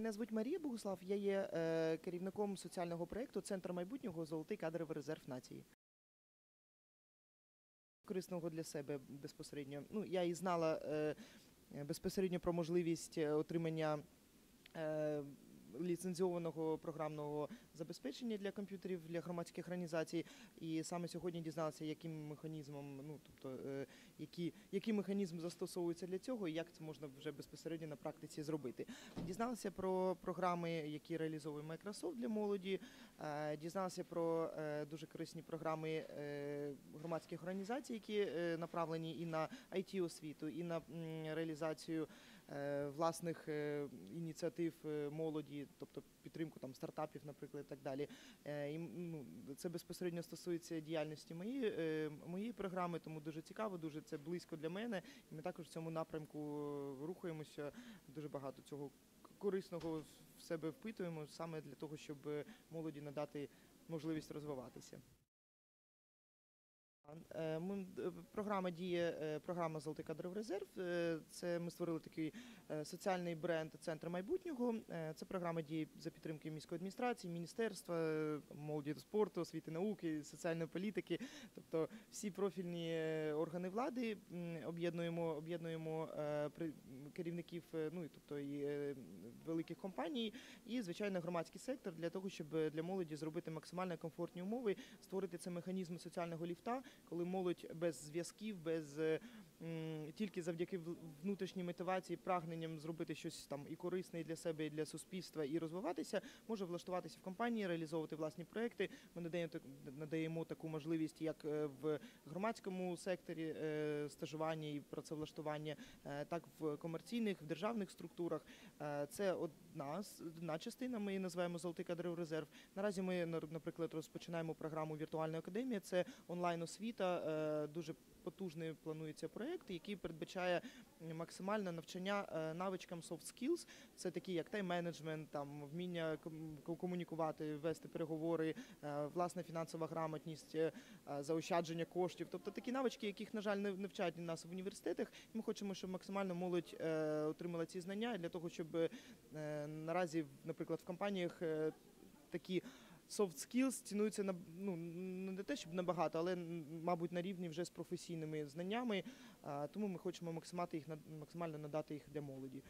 Мене звуть Марія Богуслав. Я є е, керівником соціального проєкту Центр майбутнього Золотий кадровий резерв нації. Корисного для себе безпосередньо. Ну, я і знала е, безпосередньо про можливість е, отримання ліцензіованого програмного забезпечення для комп'ютерів для громадських організацій. І саме сьогодні дізналася, яким механізмом, ну тобто, е, які, який механізм застосовується для цього, і як це можна вже безпосередньо на практиці зробити. Дізналася про програми, які реалізовує Microsoft для молоді. е, Дізналася про е, дуже корисні програми громадських організацій, які направлені і на it освіту, і на реалізацію власних е, ініціатив е, молоді, тобто підтримку там стартапів, наприклад, і так далі. Е, І ну, це безпосередньо стосується діяльності моєї, е, моєї програми, тому дуже цікаво, дуже це близько для мене. І ми також в цьому напрямку рухаємося. Дуже багато цього корисного в себе впитуємо саме для того, щоб молоді надати можливість розвиватися. Е, Ми, е, програма діє е, програма Золотий кадровий резерв. Це ми створили такий соціальний бренд Центр майбутнього. Це програма діє за підтримки міської адміністрації, міністерства, молоді та спорту, освіти, науки, соціальної політики. Тобто всі профільні органи влади об'єднуємо, об'єднуємо керівників, ну тобто і великих компаній, і звичайно громадський сектор для того, щоб для молоді зробити максимально комфортні умови, створити цей механізм соціального ліфта, коли молодь без зв'язків, без е, тільки завдяки внутрішній мотивації, прагненням зробити щось там і корисне і для себе, і для суспільства, і розвиватися, може влаштуватися в компанії, реалізовувати власні проекти. Ми надаємо так- надаємо таку можливість як е, в громадському секторі е, стажування і працевлаштування, так в комерційних, в державних структурах. Це одна одна частина. Ми її називаємо Золотий кадровий резерв. Наразі ми наприклад розпочинаємо програму Віртуальна академія. Це онлайн освіта. Е, Дуже потужний планується проєкт, який передбачає максимальне навчання е, навичкам soft skills. Це такі як тайм-менеджмент, там вміння комунікувати, вести переговори, е, власна фінансова грамотність, заощадження коштів. Тобто такі навички, яких, на жаль, не вчать нас в університетах. Ми хочемо, щоб максимально молодь отримала ці знання для того, щоб наразі, наприклад, в компаніях такі. Soft skills цінуються на ну не те, щоб набагато, але мабуть на рівні вже з професійними знаннями. Тому ми хочемо максимати їх максимально надати їх для молоді.